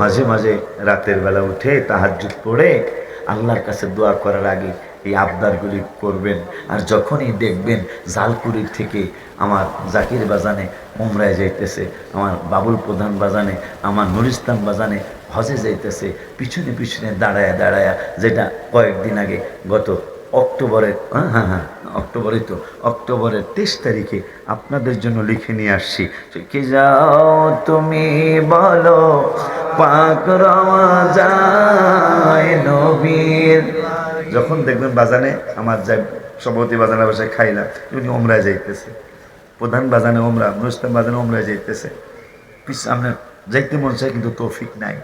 মাঝে মাঝে রাতের বেলা উঠে তাহাজ্জুদ পড়ে আল্লাহর কাছে দোয়া করার আগে এই আবদারগুলি করবেন। আর যখনই দেখবেন জালকুড়ির থেকে আমার জাকির বাজানে উমরায় যাইতেছে, আমার বাবুল প্রধান বাজানে, আমার নুরিস্তান বাজানে হজে যাইতেছে, পিছনে পিছনে দাঁড়ায়া দাঁড়ায়া যেটা কয়েকদিন আগে গত অক্টোবরের হ্যাঁ হ্যাঁ হ্যাঁ অক্টোবরে তো, অক্টোবরের তেইশ তারিখে আপনাদের জন্য লিখে নিয়ে আসছি। কে যাও তুমি বলো পাক নবীর। যখন দেখবেন বাজানে, আমার যাই সভাপতি বাজানের বাসায় খাইলাম, উনি ওমরায় যাইতেছে। প্রধান বাজানে ওমরা নুরস্তান বাজানে ওমরায় যাইতেছে। পিস আপনার যাইতে মন চায় কিন্তু তৌফিক নাই।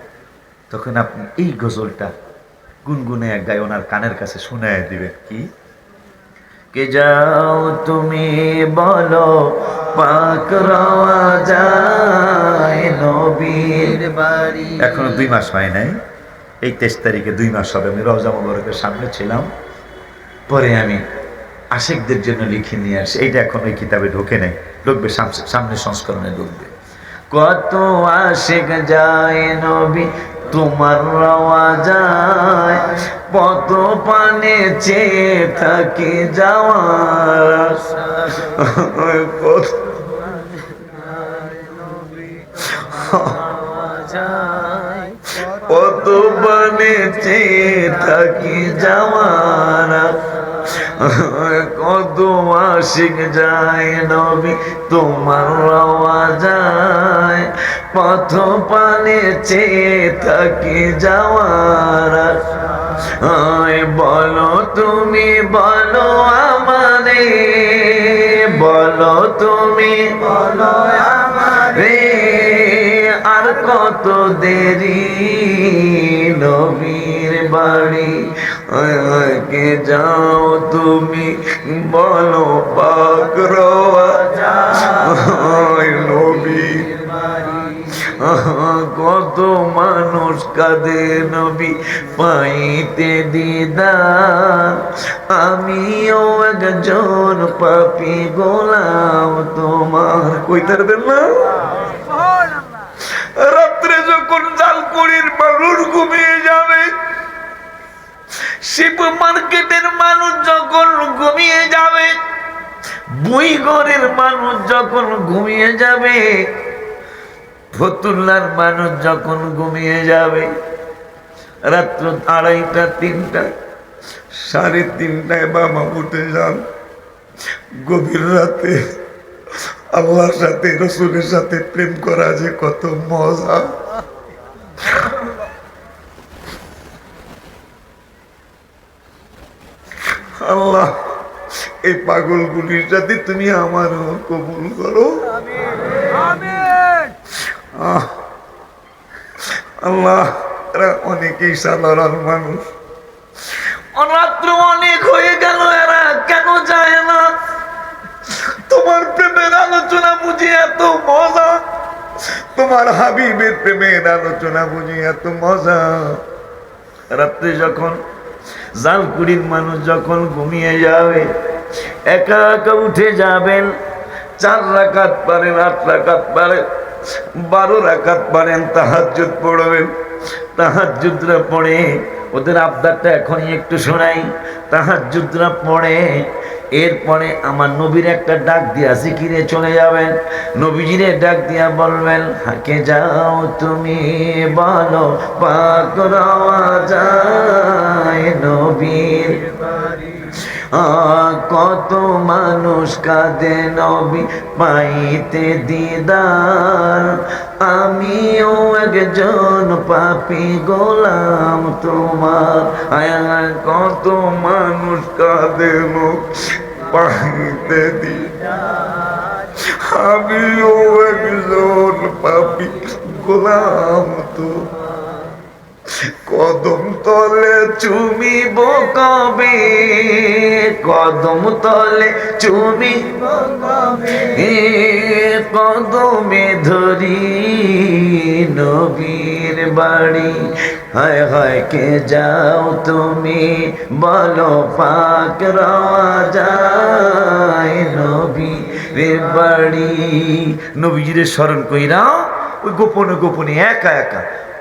তখন আপনি এই গজলটা গুনগুনে এক গায়ে ওনার কানের কাছে শুনায় দিবেন, কি? কে যাও তুমি বলো, পাক রওয়া যায় নবীর বাড়ি। এখনও দুই মাস হয় নাই। এই তেইশ তারিখে দুই মাস হবে। আমি রওজা মোবারকের সামনে ছিলাম। পরে আমি আশেকদের জন্য লিখে নিয়ে আসি। এইটা এখন ওই কিতাবে ঢুকে নেই। ঢুকবে সামনে সামনে সংস্করণে ঢুকবে। কত আশেক যায় নবী তোমার রওয়া যায়। পত পানে চেয়ে থাকি যাওয়ার চেয়ে থাকি যাওয়ারা কত আশিক যায় নবী, তোমার রওয়া যায় পথ পানে চেয়ে থাকি যাওয়ারা বলো তুমি, বলো আমারে, বলো তুমি, বলো আমারে। আর কত দেরি নবীর বাড়ি? কে যাও তুমি? বলো পাক রওয়া যায় নবীর কত মানুষ কাঁদে নবী, পাইতে দিদার। আমিও একজন পাপি গোলাম, তোমার কই পারবেন না? রাত্রে যখন জালকুড়ির মানুষ ঘুমিয়ে যাবে, শিব মার্কেটের মানুষ যখন ঘুমিয়ে যাবে বইঘরের মানুষ যখন ঘুমিয়ে যাবে, ফতুল্লার মানুষ যখন ঘুমিয়ে যাবে, রাত্র আড়াইটা, তিনটা, সাড়ে তিনটায় বাবা উঠে যান। গভীর রাতে আল্লাহর সাথে, রসুলের সাথে প্রেম করা যে কত মজা। আল্লাহ, এই পাগলগুলির সাথে তুমি আমার কবুল করো। আল্লাহ অনেকেই সাধারণ মানুষ। আলোচনা বুঝি এত মজা? তোমার হাবিবের প্রেমের আলোচনা বুঝি এত মজা? রাত্রে যখন জালকুড়ির মানুষ যখন ঘুমিয়ে যাবে, একা একা উঠে যাবেন, চার রাখাত পারেন, আট রাখাত পারেন, বারো রাখাত পারেন তাহার তাহাজ্জুদ পড়বেন। তাহাজ্জুদরা পড়ে, ওদের আবদারটা এখনই একটু শোনাই। তাহার তাহাজ্জুদরা পড়ে এরপরে আমার নবীর একটা ডাক দিয়া জিকিরে চলে যাবেন। নবীজিরে ডাক দিয়া বলবেন, হাকে যাও তুমি বলো পাক নবীর। কত মানুষ কাঁদে নবী পাইতে দিদার। আমিও একজন পাপি গোলাম তোমার। আয় কত মানুষ কাঁদে পাইতে দিদার। আমিও একজন পাপি গোলাম তোমার। কদম তলে চুমিব কবে কদম তলে কবে কদমে ধরি নবীর বাড়ি। হায় হায় কে যাও তুমি, বলো পাক রওয়া যায় রে বাড়ি। নবীজিরে স্মরণ কইরা ওই গোপনে গোপনে, একা একা